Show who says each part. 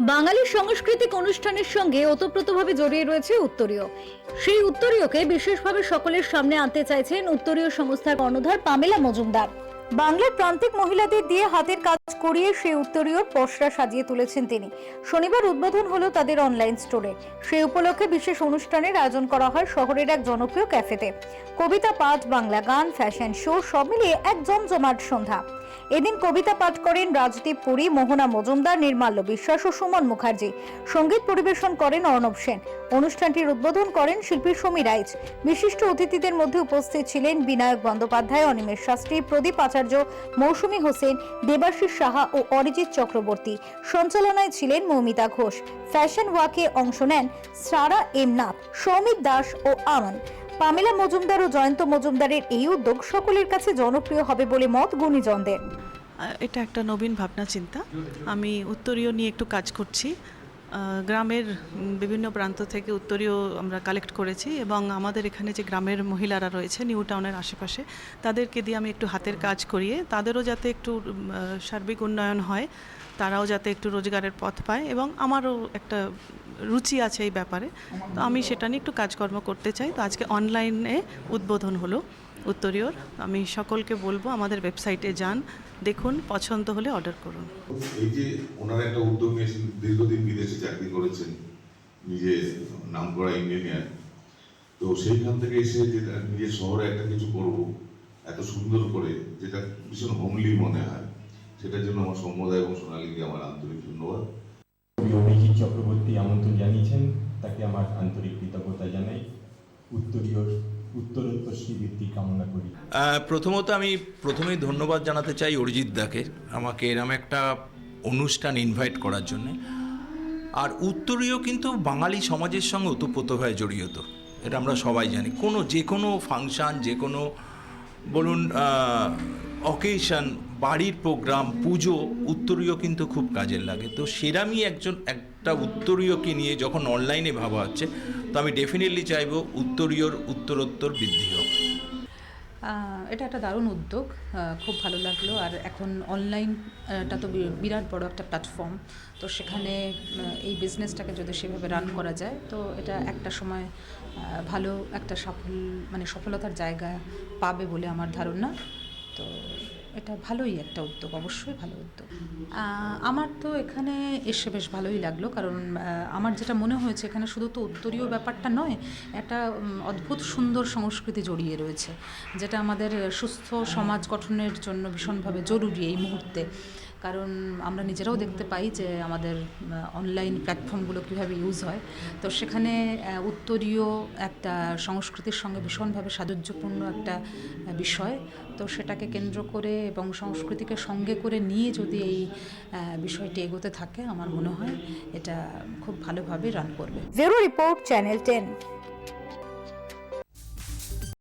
Speaker 1: বাঙালির সাংস্কৃতিক অনুষ্ঠানের সঙ্গে ওতপ্রোতভাবে জড়িয়ে রয়েছে উত্তরীয়। সেই উত্তরীয়কে বিশেষভাবে সকলের সামনে আনতে চাইছেন উত্তরীয় সংস্থার কর্ণধার পামেলা মজুমদার। বাংলার প্রান্তিক মহিলাদের দিয়ে হাতের কাজ করিয়ে সেই উত্তরীয়র পসরা সাজিয়ে তুলেছেন তিনি। শনিবার উদ্বোধন হলো তাদের অনলাইন স্টোরে সেই উপলক্ষে বিশেষ অনুষ্ঠানের আয়োজন করা হয় শহরের এক জনপ্রিয় ক্যাফেতে। কবিতা পাঠ, বাংলা গান ফ্যাশন শো সব মিলিয়ে এক জমজমাট সন্ধ্যা। এদিন কবিতা পাঠ করেন রাজদীপ পুরী, মোহনা মজুমদার, নির্মাল্য বিশ্বাস ও সুমন মুখার্জি। সংগীত পরিবেশন করেন অর্ণব সেন। অনুষ্ঠানটির উদ্বোধন করেন শিল্পী সমী রাইচ বিশিষ্ট অতিথিদের মধ্যে উপস্থিত ছিলেন বিনায়ক বন্দ্যোপাধ্যায়, অনিমেষ শাস্ত্রী, প্রদীপ আচার্য মৌসুমী হোসেন, দেবাশিস সাহা ও অরিজিৎ চক্রবর্তী। সঞ্চালনায় ছিলেন মৌমিতা ঘোষ। ফ্যাশন ওয়াকে অংশ নেন সারা এম নাথ, সৌমিত দাস ও আমান। পামেলা মজুমদার ও জয়ন্ত মজুমদারের এই উদ্যোগ সকলের কাছে জনপ্রিয় হবে বলে মত গুণীজনদের।
Speaker 2: এটা একটা নবীন ভাবনা, চিন্তা। আমি উত্তরীয় নিয়ে একটু কাজ করছি। গ্রামের বিভিন্ন প্রান্ত থেকে উত্তরীয় আমরা কালেক্ট করেছি এবং আমাদের এখানে যে গ্রামের মহিলারা রয়েছে, নিউ টাউনের আশেপাশে, তাদেরকে দিয়ে আমি একটু হাতের কাজ করিয়ে তাদেরও যাতে একটু সার্বিক উন্নয়ন হয়, তারাও যাতে একটু রোজগারের পথ পায় এবং আমারও একটা রুচি আছে এই ব্যাপারে। তো আমি সেটা নিয়ে একটু কাজকর্ম করতে চাই। তো আজকে অনলাইনে উদ্বোধন হলো। উত্তরীয়র আমি সকলকে বলব আমাদের ওয়েবসাইটে যান দেখুন পছন্দ হলে অর্ডার করুন।
Speaker 3: এই যে ওনার একটা উদ্যোগ নিয়েছেন দীর্ঘদিন বিদেশে চাকরি করেছেন নিজে নাম করা ইঞ্জিনিয়ার তো সেইখান থেকে এসে যেটা নিজের শহরে একটা কিছু করব এত সুন্দর করে যেটা ভীষণ হোমলি মনে হয় সেটার জন্য আমার সম্প্রদায় এবং সোনালীকে আমার আন্তরিক ধন্যবাদ।
Speaker 4: অভিজিৎ চক্রবর্তী
Speaker 5: প্রথমত আমি প্রথমেই ধন্যবাদ জানাতে চাই অরিজিৎ দাকে আমাকে এরম একটা অনুষ্ঠান ইনভাইট করার জন্যে। আর উত্তরীয় কিন্তু বাঙালি সমাজের সঙ্গে ওতপ্রোতভাবে জড়িত, এটা আমরা সবাই জানি। কোনো, যে কোনো ফাংশান যে কোনো, বলুন অকেশন বাড়ির প্রোগ্রাম পুজো, উত্তরীয় কিন্তু খুব কাজের লাগে। তো সেরামই একজন, একটা উত্তরীয়কে নিয়ে যখন অনলাইনে ভাবা হচ্ছে, তো আমি ডেফিনেটলি চাইব উত্তরীয়র উত্তরোত্তর বৃদ্ধি হোক।
Speaker 6: এটা একটা দারুণ উদ্যোগ খুব ভালো লাগল। আর এখন অনলাইনটা তো বিরাট বড় একটা প্ল্যাটফর্ম তো সেখানে এই বিজনেসটাকে যদি সেভাবে রান করা যায়, তো এটা একটা সময় ভালো একটা সফল মানে সফলতার জায়গা পাবে বলে আমার ধারণা। তো এটা ভালোই একটা উদ্যোগ, অবশ্যই ভালো উদ্যোগ। আমার তো এখানে এসে বেশ ভালোই লাগল, কারণ আমার যেটা মনে হয়েছে এখানে শুধু তো উত্তরীয় ব্যাপারটা নয়, একটা অদ্ভুত সুন্দর সংস্কৃতি জড়িয়ে রয়েছে, যেটা আমাদের সুস্থ সমাজ গঠনের জন্য ভীষণভাবে জরুরি এই মুহূর্তে। কারণ আমরা নিজেরাও দেখতে পাই যে আমাদের অনলাইন প্ল্যাটফর্মগুলো কীভাবে ইউজ হয়। তো সেখানে উত্তরীয় একটা সংস্কৃতির সঙ্গে ভীষণভাবে সাদুর্যপূর্ণ একটা বিষয়। তো সেটাকে কেন্দ্র করে এবং সংস্কৃতিকে সঙ্গে করে নিয়ে যদি এই বিষয়টি এগোতে থাকে, আমার মনে হয় এটা খুব ভালোভাবে রান করবে।
Speaker 1: Bureau report channel ten